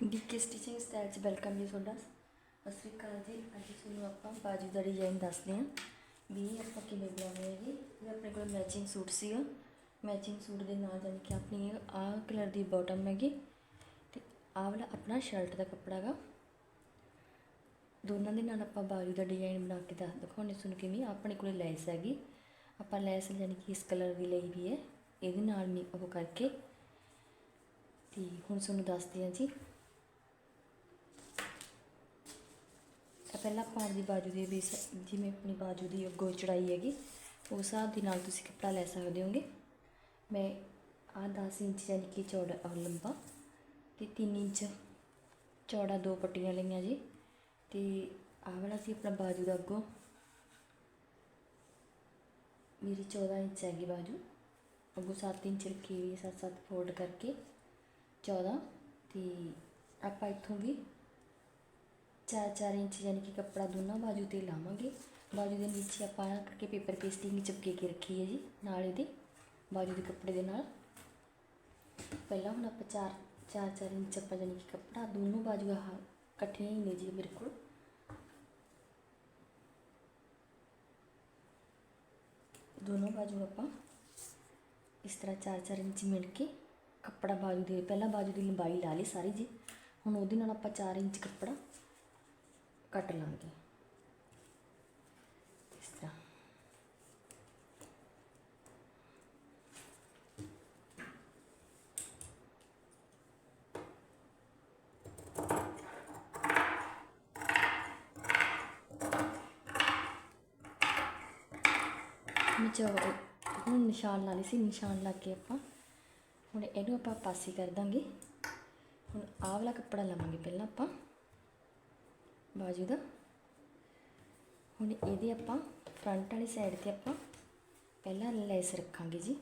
DK stitching style 'ਚ welcome ਜੀ ਤੁਹਾਡਾ। ਸਤਿ ਸ਼੍ਰੀ ਅਕਾਲ ਜੀ। ਅੱਜ ਤੁਹਾਨੂੰ ਆਪਾਂ ਬਾਜੂ ਦਾ ਡਿਜ਼ਾਈਨ ਦੱਸਦੇ ਹਾਂ ਵੀ ਆਪਾਂ ਕਿਵੇਂ ਬਣਾਉਣੇ ਹੈਗੇ ਇਹ ਆਪਣੇ ਕੋਲ ਮੈਚਿੰਗ ਸੂਟ ਸੀਗਾ ਮੈਚਿੰਗ ਸੂਟ ਦੇ ਨਾਲ ਜਾਣੀ ਕਿ ਆਪਣੀ ਆਹ ਕਲਰ ਦੀ ਬਾਟਮ ਹੈਗੀ। ਤੇ ਆਹ ਵਾਲਾ ਆਪਣਾ ਸ਼ਰਟ ਦਾ ਕੱਪੜਾ ਹੈਗਾ। ਦੋਨਾਂ ਦੇ ਨਾਲ ਆਪਾਂ ਬਾਜੂ ਦਾ ਡਿਜ਼ਾਈਨ ਬਣਾ ਕੇ ਦੱਸ ਦਿਖਾਉਣੇ ਤੁਹਾਨੂੰ ਕਿਵੇਂ ਆਪਣੇ ਕੋਲ ਲੈਸ ਹੈਗੀ। ਆਪਾਂ ਲੈਸ ਜਾਣੀ ਕਿ ਇਸ ਕਲਰ ਦੀ ਲਈ ਵੀ ਹੈ। ਇਹਦੇ ਨਾਲ ਵੀ ਉਹ ਕਰਕੇ। ਤੇ ਹੁਣ ਤੁਹਾਨੂੰ ਦੱਸਦੇ ਹਾਂ ਜੀ। ਤਾਂ ਪਹਿਲਾਂ ਆਪਾਂ ਆਪਦੀ ਬਾਜੂ ਦੇ ਵੀ ਜਿਵੇਂ ਆਪਣੀ ਬਾਜੂ ਦੀ ਅੱਗੋਂ ਚੜਾਈ ਹੈਗੀ, ਉਸ ਹਿਸਾਬ ਦੇ ਨਾਲ ਤੁਸੀਂ ਕੱਪੜਾ ਲੈ ਸਕਦੇ ਹੋਗੇ। ਮੈਂ ਆਹ 10 ਇੰਚ ਯਾਨੀ ਕਿ ਚੌੜਾ ਅਹ ਲੰਬਾ ਤੇ 3 ਇੰਚ ਚੌੜਾ ਦੋ ਪੱਟੀਆਂ ਲਈਆਂ ਜੀ। ਤੇ ਆਹ ਵਾਲਾ ਸੀ ਆਪਣਾ ਬਾਜੂ ਦਾ ਅੱਗੋਂ। ਮੇਰੀ 14 ਇੰਚ ਹੈਗੀ ਬਾਜੂ। ਅੱਗੋਂ 7 ਇੰਚ ਰੱਖੀ ਹੋਈ ਹੈ 7-7 ਫੋਲਡ ਕਰਕੇ। 14 ਤੇ ਆਪਾਂ ਇੱਥੋਂ ਵੀ 4-4 ਇੰਚ ਯਾਨੀ ਕਿ ਕੱਪੜਾ ਦੋਨਾਂ ਬਾਜੂ ਤੇ ਲਾਵਾਂਗੇ। ਬਾਜੂ ਦੇ ਨੀਚੇ ਆਪਾਂ ਕਰਕੇ ਪੇਪਰ ਪੇਸਟਿੰਗ ਚਿਪਕੇ ਕੇ ਰੱਖੀ ਹੈ ਜੀ, ਨਾਲ ਇਹਦੇ ਬਾਜੂ ਦੇ ਕੱਪੜੇ ਦੇ ਨਾਲ। ਪਹਿਲਾਂ ਹੁਣ ਆਪਾਂ 4 4-4 ਇੰਚ ਆਪਾਂ ਯਾਨੀ ਕਿ ਕੱਪੜਾ ਦੋਨੋਂ ਬਾਜੂ ਆ ਇਕੱਠੀਆਂ ਹੀ ਨੇ ਜੀ ਮੇਰੇ ਕੋਲ। ਦੋਨੋਂ ਬਾਜੂ ਆਪਾਂ ਇਸ ਤਰ੍ਹਾਂ 4-4 ਇੰਚ ਮਿਲ ਕੇ ਕੱਪੜਾ ਬਾਜੂ ਦੇ ਪਹਿਲਾਂ ਬਾਜੂ ਦੀ ਲੰਬਾਈ ਲਾ ਲਈ ਸਾਰੀ ਜੀ। ਹੁਣ ਉਹਦੇ ਨਾਲ ਆਪਾਂ 4 ਇੰਚ ਕੱਪੜਾ ਕੱਟ ਲਾਂਗੇ ਇਸ ਤਰ੍ਹਾਂ ਵਿੱਚ ਹੁਣ ਨਿਸ਼ਾਨ ਲਾ ਲਈ ਸੀ ਨਿਸ਼ਾਨ ਲਾ ਕੇ ਆਪਾਂ ਹੁਣ ਇਹਨੂੰ ਆਪਾਂ ਪਾਸੇ ਕਰ ਦਾਂਗੇ ਹੁਣ ਆਹ ਵਾਲਾ ਕੱਪੜਾ ਲਵਾਂਗੇ ਪਹਿਲਾਂ ਆਪਾਂ ਬਾਜੂ ਦਾ। ਹੁਣ ਇਹਦੇ ਆਪਾਂ ਫਰੰਟ ਵਾਲੀ ਸਾਈਡ ਤੇ ਆਪਾਂ ਪਹਿਲਾਂ ਲੈਸ ਰੱਖਾਂਗੇ ਜੀ।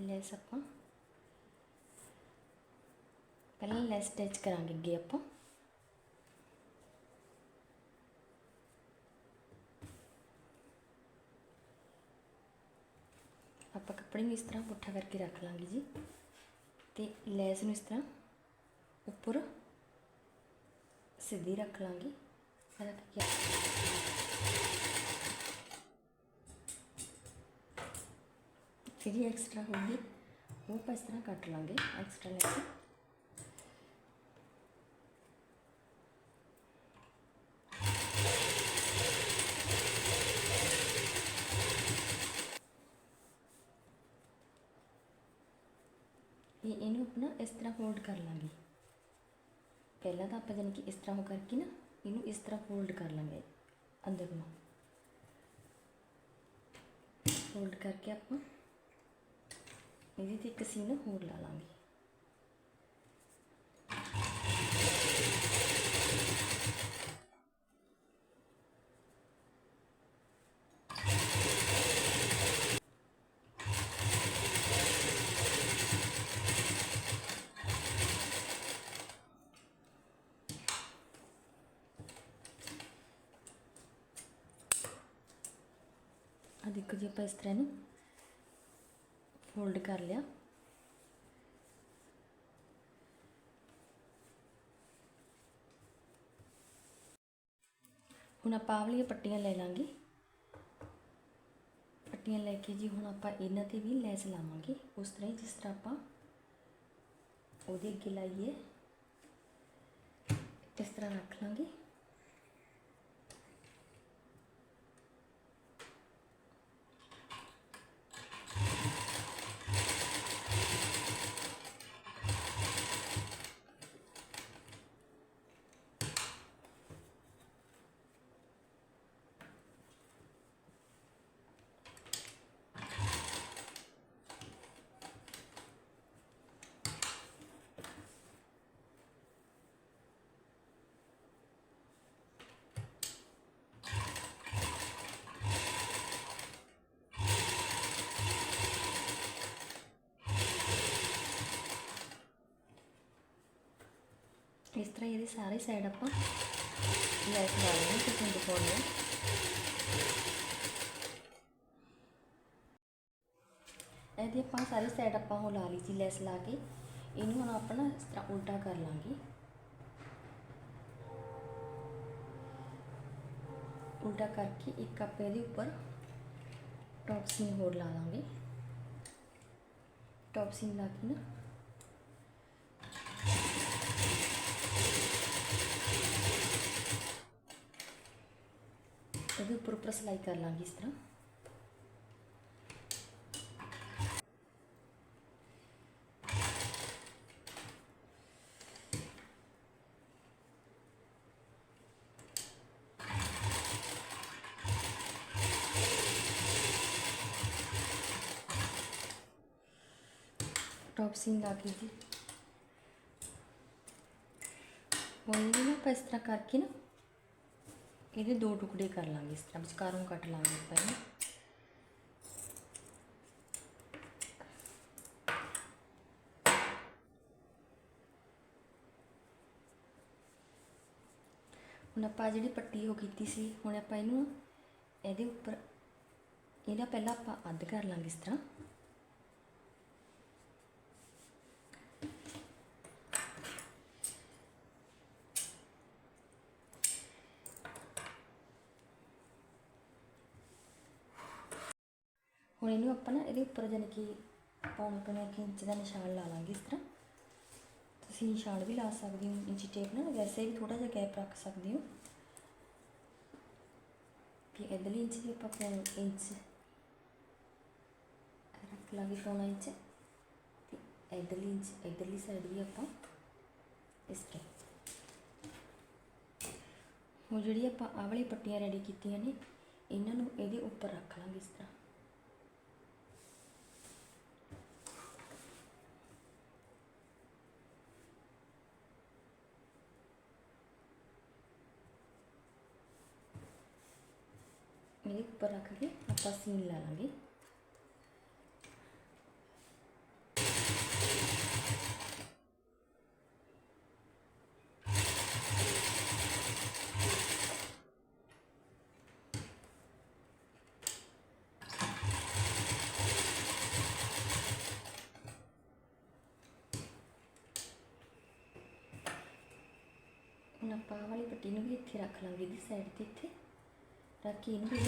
ਲੈਸ ਆਪਾਂ ਪਹਿਲਾਂ ਲੈਸ ਅਟੈਚ ਕਰਾਂਗੇ ਅੱਗੇ ਆਪਾਂ ਆਪਾਂ ਕੱਪੜੇ ਨੂੰ ਇਸ ਤਰ੍ਹਾਂ ਪੁੱਠਾ ਕਰਕੇ ਰੱਖ ਲਾਂਗੇ ਜੀ। ਤੇ ਲੈਸ ਨੂੰ ਇਸ ਤਰ੍ਹਾਂ ਉੱਪਰ ਸਿੱਧੀ ਰੱਖ ਲਾਂਗੇ। ਰੱਖ ਕੇ ਜਿਹੜੀ ਐਕਸਟਰਾ ਹੋਊਗੀ ਉਹ ਆਪਾਂ ਇਸ ਤਰ੍ਹਾਂ ਕੱਟ ਲਾਂਗੇ ਐਕਸਟਰਾ ਲੈਸ। ਇਹ ਇਹਨੂੰ ਆਪਣਾ ਇਸ ਤਰ੍ਹਾਂ ਫੋਲਡ ਕਰ ਲਾਂਗੇ। ਪਹਿਲਾਂ ਤਾਂ ਆਪਾਂ ਜਾਣੀ ਕਿ ਇਸ ਤਰ੍ਹਾਂ ਉਹ ਕਰਕੇ ਨਾ ਇਹਨੂੰ ਇਸ ਤਰ੍ਹਾਂ ਫੋਲਡ ਕਰ ਲਾਂਗੇ ਅੰਦਰ ਨੂੰ। ਫੋਲਡ ਕਰਕੇ ਆਪਾਂ ਇਹਦੇ ਤੇ ਇੱਕ ਸੀਨ ਹੋਰ ਲਾ ਲਾਂਗੇ। ਆ ਦੇਖੋ ਜੀ ਆਪਾਂ ਇਸ ਤਰ੍ਹਾਂ ਨੂੰ ਫੋਲਡ ਕਰ ਲਿਆ। ਹੁਣ ਆਪਾਂ ਆਹ ਵਾਲੀਆਂ ਪੱਟੀਆਂ ਲੈ ਲਾਂਗੇ। ਪੱਟੀਆਂ ਲੈ ਕੇ ਜੀ ਹੁਣ ਆਪਾਂ ਇਹਨਾਂ ਤੇ ਵੀ ਲੈਸ ਲਾਵਾਂਗੇ। ਉਸ ਤਰ੍ਹਾਂ ਹੀ ਜਿਸ ਤਰ੍ਹਾਂ ਆਪਾਂ ਉਹਦੇ ਅੱਗੇ ਲਾਈਏ। ਇਸ ਤਰ੍ਹਾਂ ਰੱਖ ਲਾਂਗੇ। ਇਸ ਤਰ੍ਹਾਂ ਇਹਦੇ ਸਾਰੇ ਸਾਈਡ ਆਪਾਂ ਲੈਸ ਲਾ ਲੈਣੀ ਕਿਸੇ ਦਿਖਾਉਣੀ ਹੈ। ਇਹਦੀ ਆਪਾਂ ਸਾਰੀ ਸਾਈਡ ਆਪਾਂ ਉਹ ਲਾ ਲਈ ਸੀ ਲੈਸ ਲਾ ਕੇ। ਇਹਨੂੰ ਹੁਣ ਆਪਾਂ ਨਾ ਇਸ ਤਰ੍ਹਾਂ ਉਲਟਾ ਕਰ ਲਾਂਗੇ। ਉਲਟਾ ਕਰਕੇ ਇੱਕ ਕੱਪ ਇਹਦੇ ਉੱਪਰ ਟੌਪ ਹੋਰ ਲਾ ਲਾਂਗੇ। ਟੌਪ ਲਾ ਕੇ ਨਾ ਇਹਦੇ ਉੱਪਰ ਉੱਪਰ ਸਲਾਈ ਕਰ ਲਾਂਗੇ ਇਸ ਤਰ੍ਹਾਂ ਟੌਪ ਸੀਨ ਲਾ ਕੇ ਜੀ ਹੁਣ ਇਹਨੂੰ ਨਾ ਆਪਾਂ ਇਸ ਤਰ੍ਹਾਂ ਕਰਕੇ ਨਾ ਇਹਦੇ ਦੋ ਟੁਕੜੇ ਕਰ ਲਾਂਗੇ, ਇਸ ਤਰ੍ਹਾਂ ਵਿਚਕਾਰੋਂ ਕੱਟ ਲਾਂਗੇ ਆਪਾਂ ਇਹਨੂੰ। ਹੁਣ ਆਪਾਂ ਜਿਹੜੀ ਪੱਟੀ ਉਹ ਕੀਤੀ ਸੀ, ਹੁਣ ਆਪਾਂ ਇਹਨੂੰ ਇਹਦੇ ਉੱਪਰ, ਇਹਦਾ ਪਹਿਲਾਂ ਆਪਾਂ ਅੱਧ ਕਰ ਲਾਂਗੇ ਇਸ ਤਰ੍ਹਾਂ। ਹੁਣ ਇਹਨੂੰ ਆਪਾਂ ਨਾ ਇਹਦੇ ਉੱਪਰ ਜਾਣੀ ਕਿ ਪੌਣੇ ਪੌਣੇ ਕੁ ਇੰਚ ਦਾ ਨਿਸ਼ਾਨ ਲਾ ਲਾਂਗੇ ਇਸ ਤਰ੍ਹਾਂ। ਤੁਸੀਂ ਨਿਸ਼ਾਨ ਵੀ ਲਾ ਸਕਦੇ ਹੋ, ਇੰਚੀ ਟੇਪ ਨਾਲ ਵੈਸੇ ਵੀ ਥੋੜਾ ਜਿਹਾ ਗੈਪ ਰੱਖ ਸਕਦੇ ਹੋ। ਕਿ ਇਧਰਲੀ ਇੰਚ ਵੀ ਆਪਾਂ ਪੌਣ ਇੰਚ ਰੱਖ ਲਾਂਗੇ ਪੌਣਾ ਇੰਚ। ਤੇ ਇਧਰਲੀ ਇੰਚ, ਇਧਰਲੀ ਸਾਈਡ ਵੀ ਆਪਾਂ ਇਸ ਤਰ੍ਹਾਂ। ਹੁਣ ਜਿਹੜੀ ਆਪਾਂ ਆਹ ਵਾਲੀ ਪੱਟੀਆਂ ਰੈਡੀ ਕੀਤੀਆਂ ਨੇ, ਇਹਨਾਂ ਨੂੰ ਇਹਦੇ ਉੱਪਰ ਰੱਖ ਲਾਂਗੇ ਇਸ ਤਰ੍ਹਾਂ। ਇਹਦੇ ਉੱਪਰ ਰੱਖ ਕੇ ਆਪਾਂ ਸੀਨ ਲਾ ਲਾਂਗੇ ਹੁਣ ਆਪਾਂ ਵਾਲੀ ਪੱਟੀ ਨੂੰ ਵੀ ਇੱਥੇ ਰੱਖ ਲਾਂਗੇ ਇਹਦੀ ਸਾਈਡ ਤੇ ਇੱਥੇ ਰੱਖ ਕੇ ਇਹਨੂੰ ਵੀ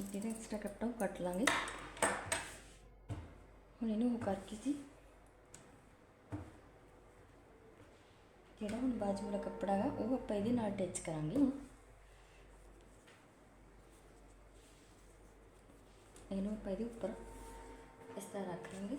ਜਿਹੜਾ ਐਕਸਟਰਾ ਕੱਟਾ ਉਹ ਕੱਟ ਲਾਂਗੇ ਹੁਣ ਇਹਨੂੰ ਉਹ ਕਰਕੇ ਜੀ ਜਿਹੜਾ ਹੁਣ ਬਾਜੂ ਵਾਲਾ ਕੱਪੜਾ ਹੈ ਉਹ ਆਪਾਂ ਇਹਦੇ ਨਾਲ ਅਟੈਚ ਕਰਾਂਗੇ ਇਹਨੂੰ ਆਪਾਂ ਇਹਦੇ ਉੱਪਰ ਇਸ ਤਰ੍ਹਾਂ ਰੱਖ ਲਾਂਗੇ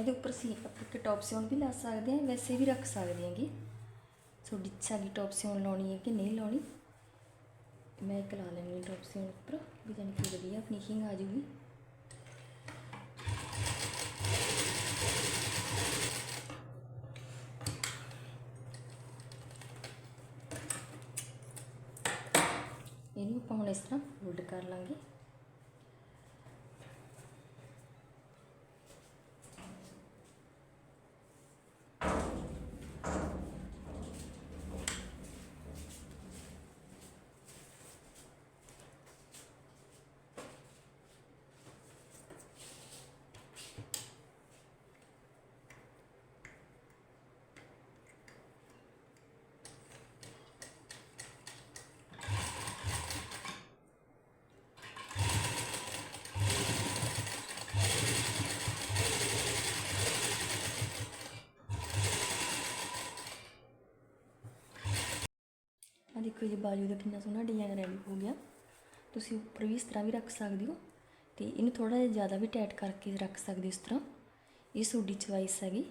ਇਹਦੇ ਉੱਪਰ ਸੀ ਆਪਾਂ ਇੱਕ ਟੌਪ ਸਿਉਣ ਵੀ ਲਾ ਸਕਦੇ ਹਾਂ, ਵੈਸੇ ਵੀ ਰੱਖ ਸਕਦੇ ਹਾਂਗੇ। ਤੁਹਾਡੀ ਇੱਛਾ ਕੀ ਟੌਪ ਸਿਉਣ ਲਾਉਣੀ ਹੈ ਕਿ ਨਹੀਂ ਲਾਉਣੀ? ਮੈਂ ਇੱਕ ਲਾ ਲੈਣੀ ਹੈ ਟੌਪ ਸਿਉਣ ਉੱਪਰ, ਵੀ ਜਾਣੀ ਕਿ ਵਧੀਆ ਫਿਨਿਸ਼ਿੰਗ ਆ ਜੂਗੀ ਇਹਨੂੰ ਆਪਾਂ ਹੁਣ ਇਸ ਤਰ੍ਹਾਂ ਫੋਲਡ ਕਰ ਲਾਂਗੇ। ਦੇਖੋ ਜੀ, ਬਾਜੂ ਦਾ ਕਿੰਨਾ ਸੋਹਣਾ ਡਿਜ਼ਾਈਨ ਰੈਡੀ ਹੋ ਗਿਆ। ਤੁਸੀਂ ਉੱਪਰ ਵੀ ਇਸ ਤਰ੍ਹਾਂ ਵੀ ਰੱਖ ਸਕਦੇ ਹੋ ਤੇ ਇਹਨੂੰ ਥੋੜਾ ਜਿਹਾ ਜ਼ਿਆਦਾ ਵੀ ਟਾਈਟ ਕਰਕੇ ਰੱਖ ਸਕਦੇ ਹੋ ਇਸ ਤਰ੍ਹਾਂ। ਇਹ ਤੁਹਾਡੀ ਚੁਆਇਸ ਹੈਗੀ।